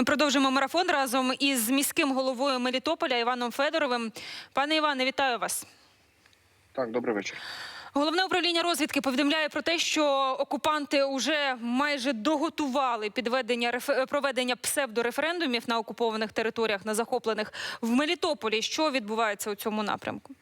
Ми продовжимо марафон разом із міським головою Мелітополя Іваном Федоровим. Пане Іване, вітаю вас. Так, добрий вечір. Головне управління розвідки повідомляє про те, що окупанти вже майже доготували підведення реф- проведення псевдореферендумів на окупованих територіях, на захоплених в Мелітополі. Що відбувається у цьому напрямку?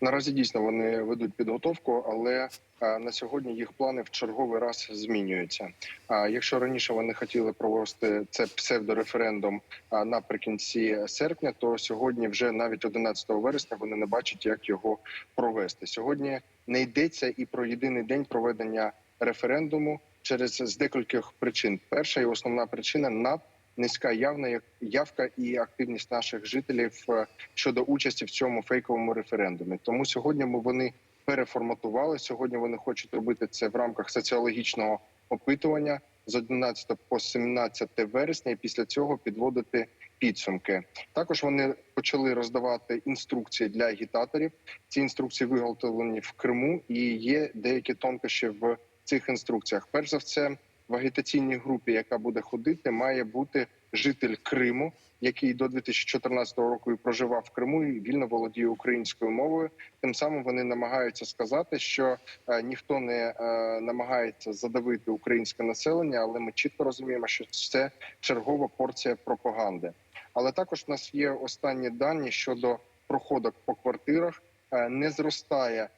Наразі дійсно вони ведуть підготовку, але е, на сьогодні їх плани в черговий раз змінюються. А якщо раніше вони хотіли провести це псевдореферендум наприкінці серпня, то сьогодні, вже навіть 11 вересня, вони не бачать, як його провести. Сьогодні не йдеться і про єдиний день проведення референдуму через з декількох причин. Перша і основна причина над низька явна явка і активність наших жителів е, щодо участі в цьому фейковому референдумі. Тому сьогодні ми вони переформатували. Сьогодні вони хочуть робити це в рамках соціологічного опитування з 11 по 17 вересня, і після цього підводити підсумки. Також вони почали роздавати інструкції для агітаторів. Ці інструкції виготовлені в Криму, і є деякі тонкощі в цих інструкціях. Перш за все, в агітаційній групі, яка буде ходити, має бути житель Криму, який до 2014 року і проживав в Криму і вільно володіє українською мовою. Тим самим вони намагаються сказати, що е, ніхто не е, намагається задавити українське населення, але ми чітко розуміємо, що це чергова порція пропаганди. Але також в нас є останні дані щодо проходок по квартирах. Е, Не зростає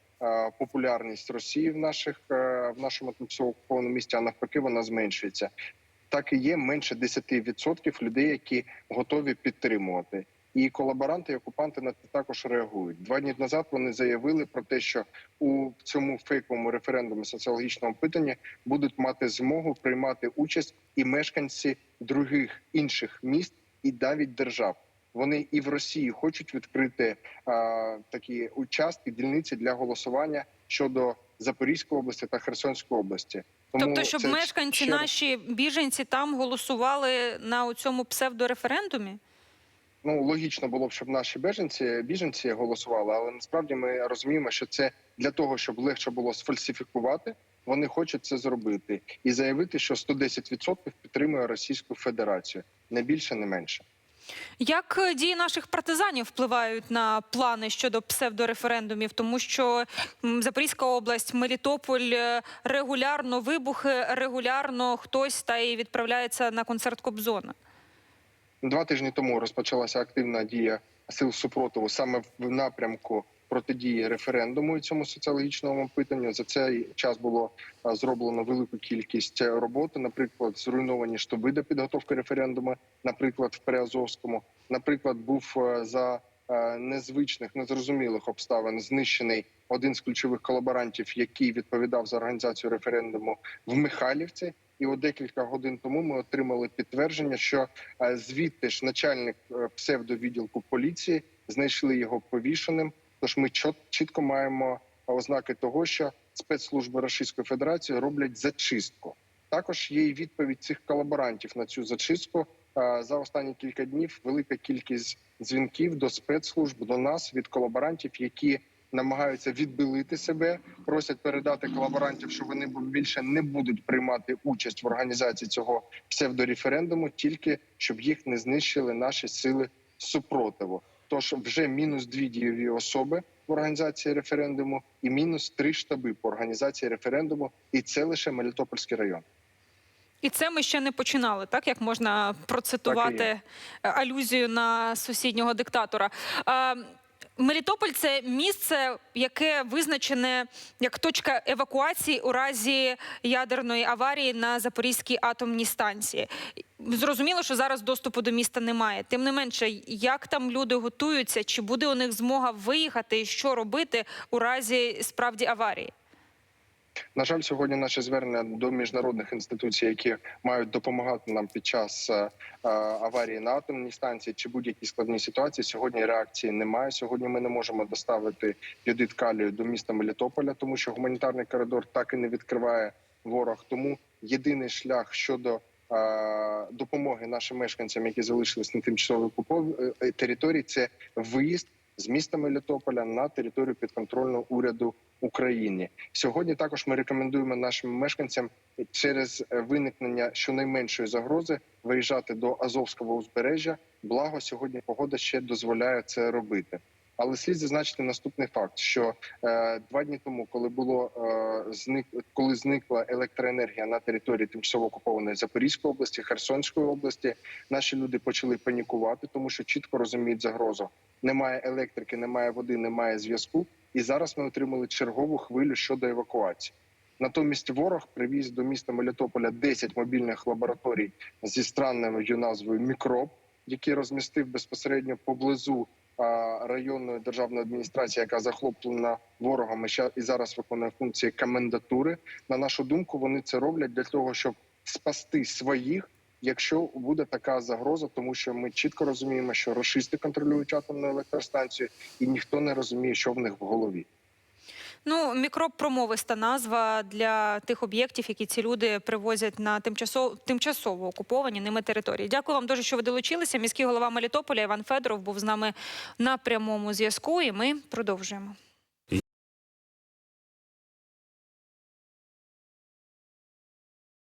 популярність Росії в наших е, в нашому тимчасово окупованому місті, а навпаки, вона зменшується. Так і є менше 10% людей, які готові підтримувати. І колаборанти, і окупанти на це також реагують. Два дні назад вони заявили про те, що у цьому фейковому референдумі соціологічному питанні будуть мати змогу приймати участь і мешканці других інших міст і навіть держав. Вони і в Росії хочуть відкрити а, такі участки, дільниці для голосування щодо Запорізької області та Херсонської області. Тому тобто, щоб це мешканці ще наші біженці там голосували на цьому псевдореферендумі? Ну логічно було б, щоб наші біженці біженці голосували, але насправді ми розуміємо, що це для того, щоб легше було сфальсифікувати. Вони хочуть це зробити і заявити, що 110% підтримує Російську Федерацію не більше, не менше. Як е, дії наших партизанів впливають на плани щодо псевдореферендумів? Тому що Запорізька область, Мелітополь е, регулярно вибухи, регулярно хтось та й відправляється на концерт Кобзона. Два тижні тому розпочалася активна дія сил супротиву саме в напрямку протидії референдуму і цьому соціологічному опитанню. За цей час було зроблено велику кількість е, роботи. Наприклад, зруйновані штаби до підготовки референдуму, наприклад, в Переазовському. Наприклад, був е, за е, незвичних, незрозумілих обставин знищений один з ключових колаборантів, який відповідав за організацію референдуму в Михайлівці. І от декілька годин тому ми отримали підтвердження, що е, звідти ж начальник е, псевдовідділку поліції знайшли його повішеним. Тож ми чітко маємо ознаки того, що спецслужби Російської Федерації роблять зачистку. Також є і відповідь цих колаборантів на цю зачистку. Е, За останні кілька днів велика кількість дзвінків до спецслужб до нас від колаборантів, які намагаються відбилити себе, просять передати колаборантів, що вони більше не будуть приймати участь в організації цього псевдореферендуму, тільки щоб їх не знищили наші сили супротиву. Тож вже мінус дві дієві особи в організації референдуму і мінус три штаби по організації референдуму, і це лише Мелітопольський район. І це ми ще не починали, так як можна процитувати е, алюзію на сусіднього диктатора. Мелітополь це місце, яке визначене як точка евакуації у разі ядерної аварії на Запорізькій атомній станції. Зрозуміло, що зараз доступу до міста немає. Тим не менше, як там люди готуються, чи буде у них змога виїхати і що робити у разі справді аварії? На жаль, сьогодні наше звернення до міжнародних інституцій, які мають допомагати нам під час е, е, аварії на атомній станції чи будь-якій складній ситуації. Сьогодні реакції немає. Сьогодні ми не можемо доставити йодит калію до міста Мелітополя, тому що гуманітарний коридор так і не відкриває ворог. Тому єдиний шлях щодо е, допомоги нашим мешканцям, які залишились на тимчасово окупованій території, це виїзд з міста Мелітополя на територію підконтрольного уряду України. Сьогодні також ми рекомендуємо нашим мешканцям через е, виникнення щонайменшої загрози виїжджати до Азовського узбережжя. Благо сьогодні погода ще дозволяє це робити. Але слід зазначити наступний факт: що е, два дні тому, коли було е, зник, коли зникла електроенергія на території тимчасово окупованої Запорізької області, Херсонської області, наші люди почали панікувати, тому що чітко розуміють загрозу. Немає електрики, немає води, немає зв'язку. І зараз ми отримали чергову хвилю щодо евакуації. Натомість ворог привіз до міста Мелітополя 10 мобільних лабораторій зі странною назвою мікроб, які розмістив безпосередньо поблизу районної державної адміністрації, яка захоплена ворогами і зараз виконує функції комендатури. На нашу думку, вони це роблять для того, щоб спасти своїх. Якщо буде така загроза, тому що ми чітко розуміємо, що рашисти контролюють атомну електростанцію, і ніхто не розуміє, що в них в голові. Ну, мікроб промовиста назва для тих об'єктів, які ці люди привозять на тимчасово тимчасово окуповані ними території. Дякую вам дуже, що ви долучилися. Міський голова Мелітополя Іван Федоров був з нами на прямому зв'язку, і ми продовжуємо.